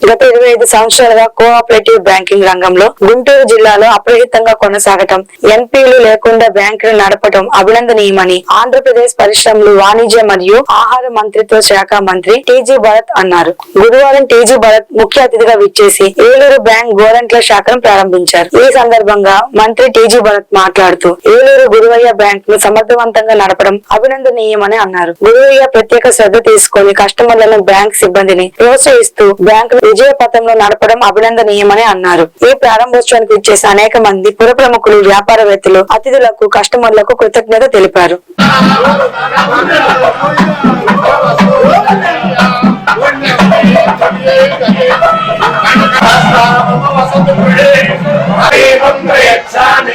గత ఇరవై ఐదు సంవత్సరాలుగా కోఆపరేటివ్ బ్యాంకింగ్ రంగంలో గుంటూరు జిల్లాలో అప్రహితంగా కొనసాగటం ఎన్పీలు లేకుండా బ్యాంకులు నడపడం అభినందనీయమని ఆంధ్రప్రదేశ్ పరిశ్రమలు వాణిజ్య మరియు ఆహార మంత్రిత్వ శాఖ మంత్రి టీజీ భరత్ అన్నారు. గురువారం టీజీ భరత్ ముఖ్య అతిథిగా విచ్చేసి ఏలూరు బ్యాంక్ గోరంట్ల శాఖను ప్రారంభించారు. ఈ సందర్భంగా మంత్రి టీజీ భరత్ మాట్లాడుతూ ఏలూరు గురువయ్య బ్యాంక్ను సమర్థవంతంగా నడపడం అభినందనీయమని అన్నారు. గురువయ్య ప్రత్యేక శ్రద్ధ తీసుకొని కస్టమర్లను బ్యాంక్ సిబ్బందిని ప్రోత్సహిస్తూ బ్యాంకు విజయ పథంలో నడపడం అభినందనీయమని అన్నారు. ఈ ప్రారంభోత్సవానికి ఇచ్చేసి అనేక మంది పుర ప్రముఖులు వ్యాపారవేత్తలు అతిథులకు కస్టమర్లకు కృతజ్ఞత తెలిపారు. ప్రయచ్చామి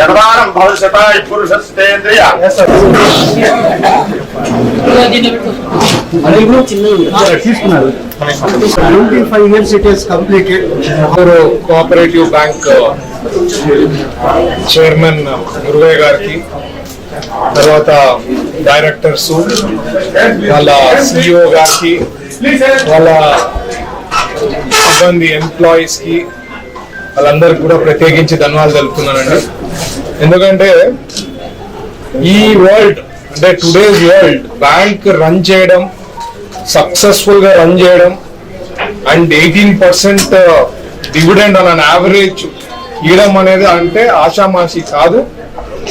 శతమానం భవతి సదాయ పురుషేంద్రియ twenty five years it is completed cooperative bank chairman Guruvayya గారికి తర్వాత డైరెక్టర్స్ వాళ్ళ సిఇఓ గారికి వాళ్ళ సిబ్బంది ఎంప్లాయీస్కి వాళ్ళందరికి కూడా ప్రత్యేకించి ధన్యవాదాలు తెలుపుతున్నానండి. ఎందుకంటే ఈ వరల్డ్ అంటే టుడేస్ వరల్డ్ బ్యాంక్ రన్ చేయడం సక్సెస్ఫుల్గా రన్ చేయడం and eighteen percent dividend on average ఇవ్వడం అనేది అంటే ఆషామాషి కాదు.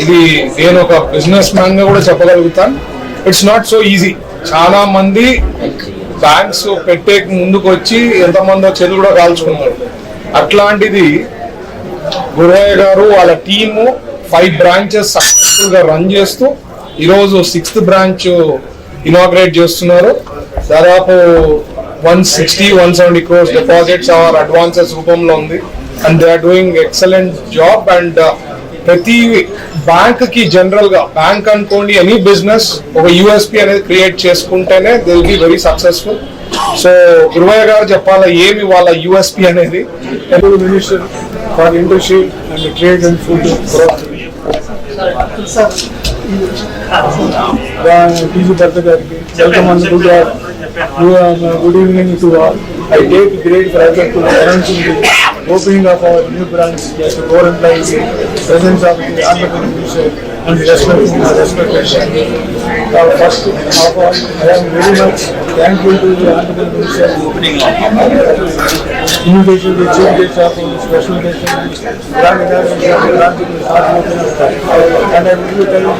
ఇది నేను ఒక బిజినెస్ మ్యాన్గా కూడా చెప్పగలుగుతాను. ఇట్స్ నాట్ సో ఈజీ చాలా మంది బ్యాంక్స్ పెట్టే ముందుకు వచ్చి ఎంతమందో చెల్లు కూడా కాల్చుకున్నారు. అట్లాంటిది గురయ్య గారు వాళ్ళ టీము ఫైవ్ బ్రాంచెస్ సక్సెస్ఫుల్గా రన్ చేస్తూ ఈరోజు సిక్స్త్ బ్రాంచ్ ఇనాగ్రేట్ చేస్తున్నారు. దాదాపు one sixty one seventy crores deposits or advances రూపంలో ఉంది. And they are doing excellent job and ప్రతి బ్యాంక్కి జనరల్గా బ్యాంక్ అనుకోండి ఎనీ బిజినెస్ ఒక యూఎస్పి అనేది క్రియేట్ చేసుకుంటేనే will be very successful so Guruvayya garu చెప్పాలా ఏమి వాళ్ళ యుఎస్పి అనేది? Telugu minister for industry and trade and food TG Bharath గారికి welcome on good good evening to all I take great pleasure to announcing the opening of our new branch at the Goran Place, presence of the Honorable and respecting the respected. Now, first of all, I am very much thankful to the Honorable Minister. Invitation to chief guest of special guest grand. And I will tell you,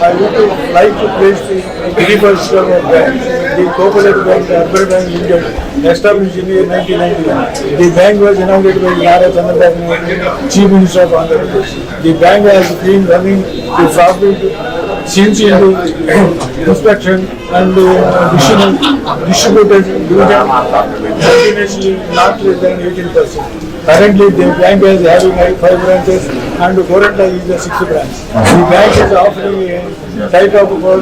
I would like to place the first of bank, the Cooperative Bank, the Urban Bank Limited, established in the year 1991. The bank was inaugurated by Nara Chandrababu Chief Minister of Andhra Pradesh. The bank has been running the profit since in the inspection and uh, additional distributed dividend continuously not less than 18 percent. Currently, the bank is having like five branches and Goranta is the sixth branch. The bank is offering a type of about